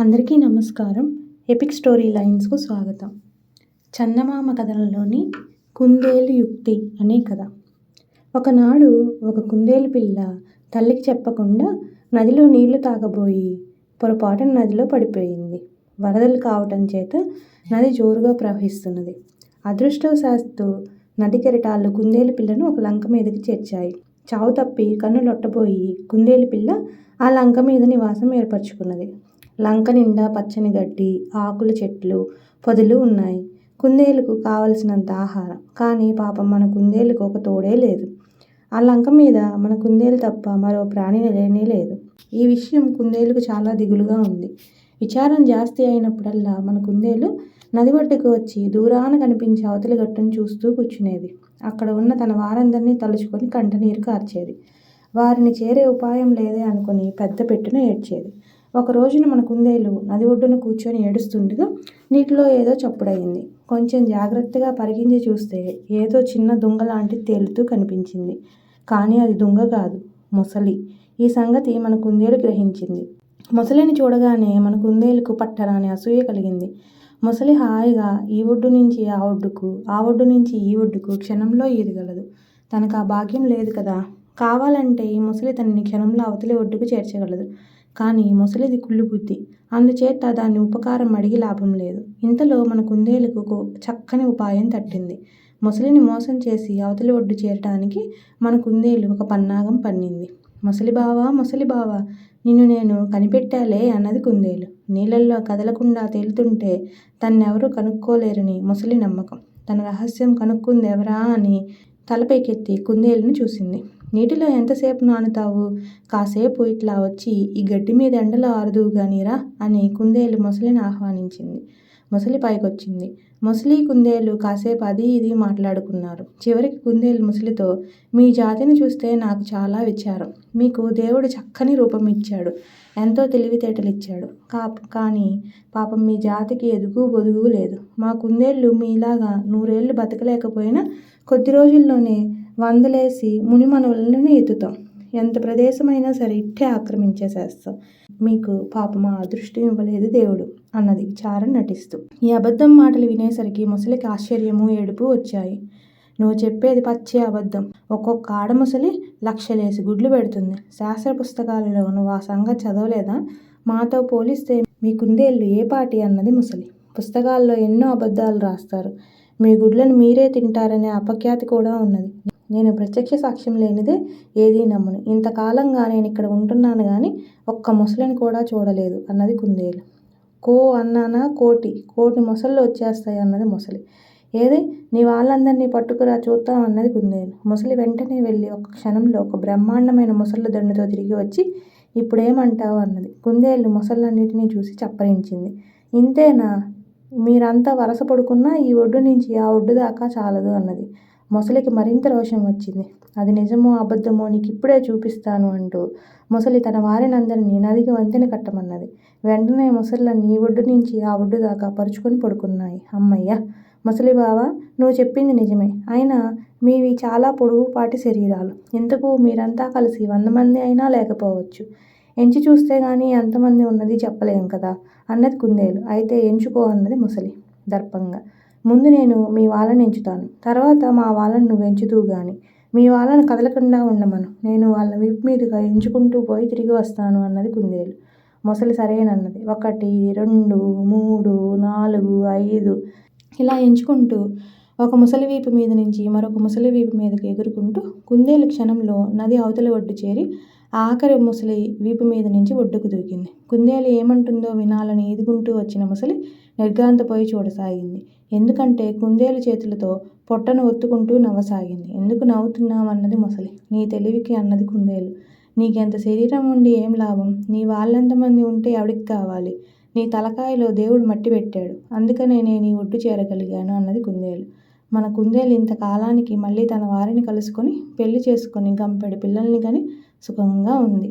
అందరికీ నమస్కారం. Epic story లైన్స్కు స్వాగతం. చందమామ కథలలోని కుందేలు యుక్తి అనే కథ. ఒకనాడు ఒక కుందేలు పిల్ల తల్లికి చెప్పకుండా నదిలో నీళ్ళు తాగబోయి పొరపాటున నదిలో పడిపోయింది. వరదలు కావటం చేత నది జోరుగా ప్రవహిస్తున్నది. అదృష్టవశాత్తు నది కెరటాలు కుందేలు పిల్లను ఒక లంక మీదకి చేర్చాయి. చావు తప్పి కన్ను లొట్టబోయి కుందేలు పిల్ల ఆ లంక మీద నివాసం ఏర్పరచుకున్నది. లంక నిండా పచ్చని గడ్డి ఆకుల చెట్లు పొదలు ఉన్నాయి. కుందేలుకు కావలసినంత ఆహారం. కానీ పాపం మన కుందేలుకు ఒక తోడే లేదు. ఆ లంక మీద మన కుందేలు తప్ప మరో ప్రాణి లేనే లేదు. ఈ విషయం కుందేలుకు చాలా దిగులుగా ఉంది. విచారం జాస్తి అయినప్పుడల్లా మన కుందేలు నది ఒడ్డుకు వచ్చి దూరాన కనిపించే అవతలి గట్టును చూస్తూ కూర్చునేది. అక్కడ ఉన్న తన వారందరినీ తలుచుకొని కంటనీరు కార్చేది. వారిని చేరే ఉపాయం లేదే అనుకుని పెద్ద పెట్టున ఏడ్చేది. ఒక రోజున మన కుందేలు నది ఒడ్డున కూర్చొని ఏడుస్తుండగా నీటిలో ఏదో చప్పుడయింది. కొంచెం జాగ్రత్తగా పరిగించి చూస్తే ఏదో చిన్న దుంగ లాంటిది తేలుతూ కనిపించింది. కానీ అది దుంగ కాదు మొసలి. ఈ సంగతి మన కుందేలు గ్రహించింది. మొసలిని చూడగానే మన కుందేలుకు పట్టరాని అసూయ కలిగింది. మొసలి హాయిగా ఈ ఒడ్డు నుంచి ఆ ఒడ్డుకు ఆ ఒడ్డు నుంచి ఈ ఒడ్డుకు క్షణంలో ఈదగలదు. తనకు ఆ భాగ్యం లేదు కదా. కావాలంటే ఈ ముసలి తనని క్షణంలో అవతలి ఒడ్డుకు చేర్చగలదు. కానీ ముసలిది కుళ్ళు బుద్ధి. అందుచేత దాన్ని ఉపకారం అడిగి లాభం లేదు. ఇంతలో మన కుందేలుకు చక్కని ఉపాయం తట్టింది. ముసలిని మోసం చేసి అవతలి ఒడ్డు చేరటానికి మన కుందేలు ఒక పన్నాగం పన్నింది. ముసలి బావా ముసలి బావా నిన్ను నేను కనిపెట్టాలే అన్నది కుందేలు. నీళ్ళల్లో కదలకుండా తేలుతుంటే తన్నెవరూ కనుక్కోలేరని ముసలి నమ్మకం. తన రహస్యం కనుక్కుంది ఎవరా అని తలపైకెత్తి కుందేలును చూసింది. నీటిలో ఎంతసేపు నానుతావు? కాసేపు ఇట్లా వచ్చి ఈ గడ్డి మీద ఎండలో ఆరుదువు కానీరా అని కుందేలు మొసలిని ఆహ్వానించింది. మొసలి పైకొచ్చింది. మొసలి కుందేలు కాసేపు అది ఇది మాట్లాడుకున్నారు. చివరికి కుందేలు ముసలితో మీ జాతిని చూస్తే నాకు చాలా విచారం. మీకు దేవుడు చక్కని రూపం ఇచ్చాడు. ఎంతో తెలివితేటలు ఇచ్చాడు కా కానీ పాపం మీ జాతికి ఎదుగు బొదుగు లేదు. మా కుందేళ్ళు మీలాగా నూరేళ్ళు బతకలేకపోయినా కొద్ది రోజుల్లోనే వందలేసి మునిమనువులను ఎత్తుతాం. ఎంత ప్రదేశమైనా సరే ఇట్టే ఆక్రమించేసేస్తాం మీకు పాపం అదృష్టం ఇవ్వలేదు దేవుడు అన్నది చార నటిస్తూ. ఈ అబద్ధం మాటలు వినేసరికి ముసలికి ఆశ్చర్యము ఏడుపు వచ్చాయి. నువ్వు చెప్పేది పచ్చే అబద్ధం. ఒక్కొక్క ఆడముసలి లక్షలేసి గుడ్లు పెడుతుంది. శాస్త్ర పుస్తకాలలో నువ్వు ఆ సంగతి చదవలేదా? మాతో పోలిస్తే మీ కుందేళ్ళు ఏ పాటి అన్నది ముసలి. పుస్తకాల్లో ఎన్నో అబద్ధాలు రాస్తారు. మీ గుడ్లను మీరే తింటారనే అపఖ్యాతి కూడా ఉన్నది. నేను ప్రత్యక్ష సాక్ష్యం లేనిదే ఏదీ నమ్మను. ఇంతకాలంగా నేను ఇక్కడ ఉంటున్నాను కానీ ఒక్క ముసలిని కూడా చూడలేదు అన్నది కుందేలు. కో అన్నానా? కోటి. కోటి మొసళ్ళు వచ్చేస్తాయి అన్నది ముసలి. ఏది? నీ వాళ్ళందరినీ పట్టుకురా చూద్దాం అన్నది కుందేలు. ముసలి వెంటనే వెళ్ళి ఒక క్షణంలో ఒక బ్రహ్మాండమైన ముసళ్ళ దండుతో తిరిగి వచ్చి ఇప్పుడేమంటావు? అన్నది. కుందేలు ముసళ్ళన్నిటినీ చూసి చప్పరించింది. ఇంతేనా? మీరంతా వరస పడుకున్నా ఈ ఒడ్డు నుంచి ఆ ఒడ్డు దాకా చాలదు అన్నది. మొసలికి మరింత రోషం వచ్చింది. అది నిజమో అబద్ధమో నీకు ఇప్పుడే చూపిస్తాను అంటూ మొసలి తన వారినందరినీ నదికి వంతెన కట్టమన్నది. వెంటనే ముసళ్ళన్నీ ఒడ్డు నుంచి ఆ ఒడ్డు దాకా పరుచుకొని పడుకున్నాయి. అమ్మయ్య! ముసలి బావ నువ్వు చెప్పింది నిజమే. అయినా మీవి చాలా పొడుగుపాటి శరీరాలు. ఇంతకు మీరంతా కలిసి వంద మంది అయినా లేకపోవచ్చు. ఎంచి చూస్తే కానీ ఎంతమంది ఉన్నది చెప్పలేం కదా! అన్నది కుందేలు. అయితే ఎంచుకో అన్నది ముసలి దర్పంగా. ముందు నేను మీ వాళ్ళని ఎంచుతాను. తర్వాత మా వాళ్ళని నువ్వు ఎంచుతూ గాని మీ వాళ్ళను కదలకుండా ఉండమను. నేను వాళ్ళ వీపు మీదుగా ఎంచుకుంటూ పోయి తిరిగి వస్తాను అన్నది కుందేలు. మొసలి సరేనన్నది. ఒకటి రెండు మూడు నాలుగు ఐదు ఇలా ఎంచుకుంటూ ఒక ముసలి వీపు మీద నుంచి మరొక ముసలి వీపు మీదకి ఎగురుకుంటూ కుందేలు క్షణంలో నది అవతలి ఒడ్డు చేరి ఆఖరి ముసలి వీపు మీద నుంచి ఒడ్డుకు దూకింది. కుందేలు ఏమంటుందో వినాలని ఈదుకుంటూ వచ్చిన ముసలి నిర్ఘాంతపోయి చూడసాగింది. ఎందుకంటే కుందేలు చేతులతో పొట్టను ఒత్తుకుంటూ నవ్వసాగింది. ఎందుకు నవ్వుతున్నావన్నది ముసలి. నీ తెలివికి అన్నది కుందేలు. నీకెంత శరీరం ఉండి ఏం లాభం? నీ వాళ్ళెంతమంది ఉంటే ఎవడికి కావాలి? నీ తలకాయలో దేవుడు మట్టి పెట్టాడు. అందుకనే నేను ఈ ఒడ్డు చేరగలిగాను అన్నది కుందేలు. మన కుందేలు ఇంతకాలానికి మళ్ళీ తన వారిని కలుసుకొని పెళ్ళి చేసుకొని గంపెడు పిల్లల్ని కానీ సుఖంగా ఉంది.